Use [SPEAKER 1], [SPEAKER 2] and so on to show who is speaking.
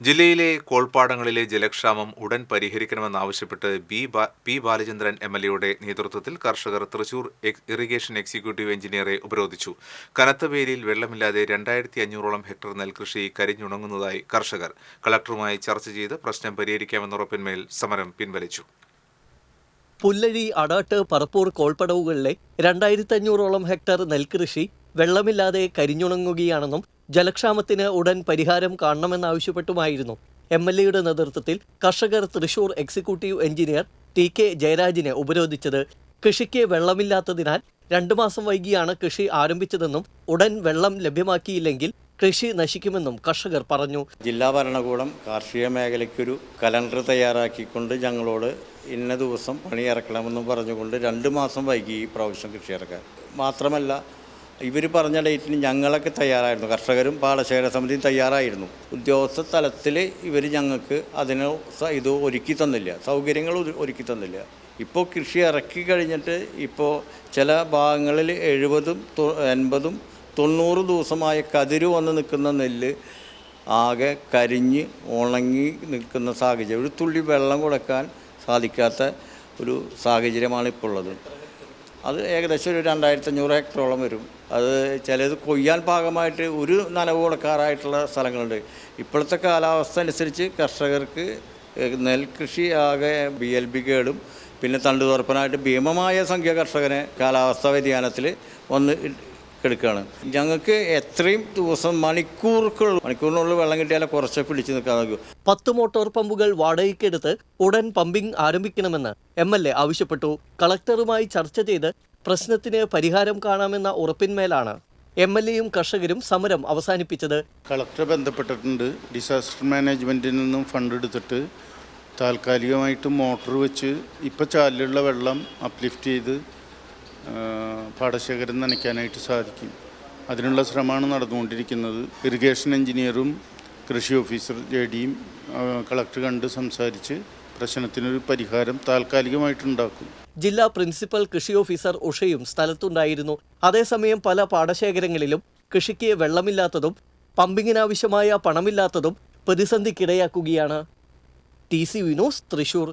[SPEAKER 1] ജില്ലയിലെ കോൾപ്പാടങ്ങളിലെ ജലക്ഷാമം ഉടൻ പരിഹരിക്കണമെന്നാവശ്യപ്പെട്ട് B P Balachandran M L എയുടെ നേതൃത്വത്തിൽ കർഷകർ തൃശൂർ ഇറിഗേഷൻ എക്സിക്യൂട്ടീവ് എഞ്ചിനീയറെ ഉപരോധിച്ചു. കനത്ത വേലിയിൽ വെള്ളമില്ലാതെ രണ്ടായിരത്തി അഞ്ഞൂറോളം ഹെക്ടർ നെൽകൃഷി കരിഞ്ഞുണങ്ങുന്നതായി കർഷകർ. കളക്ടറുമായി ചർച്ച ചെയ്ത് പ്രശ്നം പരിഹരിക്കാമെന്ന ഉറപ്പിന്മേൽ സമരം പിൻവലിച്ചു.
[SPEAKER 2] പുല്ലഴി അടാട്ട് പറപ്പൂർ കോൾപ്പടവുകളിലെ രണ്ടായിരത്തി അഞ്ഞൂറോളം ഹെക്ടർ നെൽകൃഷി വെള്ളമില്ലാതെ കരിഞ്ഞുണങ്ങുകയാണെന്നും ജലക്ഷാമത്തിന് ഉടൻ പരിഹാരം കാണണമെന്നാവശ്യപ്പെട്ടുമായിരുന്നു. എം എൽ എയുടെ നേതൃത്വത്തിൽ കർഷകർ Thrissur executive engineer T K ജയരാജിനെ ഉപരോധിച്ചത്. കൃഷിക്ക് വെള്ളമില്ലാത്തതിനാൽ രണ്ടു മാസം വൈകിയാണ് കൃഷി ആരംഭിച്ചതെന്നും ഉടൻ വെള്ളം ലഭ്യമാക്കിയില്ലെങ്കിൽ കൃഷി നശിക്കുമെന്നും കർഷകർ പറഞ്ഞു.
[SPEAKER 3] ജില്ലാ ഭരണകൂടം കാർഷിക മേഖലയ്ക്കൊരു കലണ്ടർ തയ്യാറാക്കിക്കൊണ്ട് ഞങ്ങളോട് ഇന്ന ദിവസം പണിയിറക്കണമെന്നും പറഞ്ഞുകൊണ്ട് രണ്ട് മാസം വൈകി ഈ പ്രാവശ്യം കൃഷി ഇറക്കാൻ മാത്രമല്ല ഇവർ പറഞ്ഞ ഡേറ്റിന് ഞങ്ങളൊക്കെ തയ്യാറായിരുന്നു. കർഷകരും പാടശേഖര സമിതിയും തയ്യാറായിരുന്നു. ഉദ്യോഗസ്ഥ തലത്തിൽ ഇവർ ഞങ്ങൾക്ക് അതിന് ഇത് ഒരുക്കി തന്നില്ല. സൗകര്യങ്ങൾ ഒരുക്കി തന്നില്ല. ഇപ്പോൾ കൃഷി ഇറക്കി കഴിഞ്ഞിട്ട് ഇപ്പോൾ ചില ഭാഗങ്ങളിൽ എഴുപതും എൺപതും തൊണ്ണൂറ് ദിവസമായ കതിര് വന്ന് നിൽക്കുന്ന നെല്ല് ആകെ കരിഞ്ഞ് ഉണങ്ങി നിൽക്കുന്ന സാഹചര്യം. ഒരു തുള്ളി വെള്ളം കൊടുക്കാൻ സാധിക്കാത്ത ഒരു സാഹചര്യമാണ് ഇപ്പോൾ ഉള്ളത്. അത് ഏകദേശം ഒരു രണ്ടായിരത്തി അഞ്ഞൂറ് ഹെക്ടറോളം വരും. അത് ചിലത് കൊയ്യാൻ പാകമായിട്ട് ഒരു നനവ് കൊടുക്കാറായിട്ടുള്ള സ്ഥലങ്ങളുണ്ട്. ഇപ്പോഴത്തെ കാലാവസ്ഥ അനുസരിച്ച് കർഷകർക്ക് നെൽകൃഷി ആകെ ബി എൽ ബി കേടും. പിന്നെ തണ്ടുതുറപ്പനായിട്ട് ഭീമമായ സംഖ്യ കർഷകനെ കാലാവസ്ഥാ വ്യതിയാനത്തിൽ വന്ന് എടുക്കുകയാണ് ഞങ്ങൾക്ക് എത്രയും ദിവസം മണിക്കൂറുകൾ മണിക്കൂറിനുള്ളിൽ വെള്ളം കിട്ടിയാലേ കുറച്ച് പിടിച്ചു നിൽക്കാൻ നോക്കൂ
[SPEAKER 2] പത്ത് മോട്ടോർ പമ്പുകൾ വാടകയ്ക്കെടുത്ത് ഉടൻ പമ്പിംഗ് ആരംഭിക്കണമെന്ന് എം എൽ എ ആവശ്യപ്പെട്ടു. കളക്ടറുമായി ചർച്ച ചെയ്ത് പ്രശ്നത്തിന് പരിഹാരം കാണാമെന്ന ഉറപ്പിന്മേലാണ് എം എൽ എയും കർഷകരും സമരം അവസാനിപ്പിച്ചത്.
[SPEAKER 4] കളക്ടറെ ബന്ധപ്പെട്ടിട്ടുണ്ട്. ഡിസാസ്റ്റർ മാനേജ്മെന്റിൽ നിന്നും ഫണ്ട് എടുത്തിട്ട് താൽക്കാലികമായിട്ട് മോട്ടോർ വെച്ച് ഇപ്പോൾ ചാലിലുള്ള വെള്ളം അപ്ലിഫ്റ്റ് ചെയ്ത് പാടശേഖരം നനയ്ക്കാനായിട്ട് സാധിക്കും. അതിനുള്ള ശ്രമമാണ് നടന്നുകൊണ്ടിരിക്കുന്നത്. ഇറിഗേഷൻ എഞ്ചിനീയറും കൃഷി ഓഫീസർ ജെ ഡിയും കളക്ടർ കണ്ട് സംസാരിച്ച് പ്രശ്നത്തിനൊരു പരിഹാരം താൽക്കാലികമായിട്ടുണ്ടാക്കും.
[SPEAKER 2] ജില്ലാ പ്രിൻസിപ്പൽ കൃഷി ഓഫീസർ ഉഷയും സ്ഥലത്തുണ്ടായിരുന്നു. അതേസമയം പല പാടശേഖരങ്ങളിലും കൃഷിക്ക് വെള്ളമില്ലാത്തതും പമ്പിങ്ങിനാവശ്യമായ പണമില്ലാത്തതും പ്രതിസന്ധിക്കിടയാക്കുകയാണ്. T C Vinos Thrissur.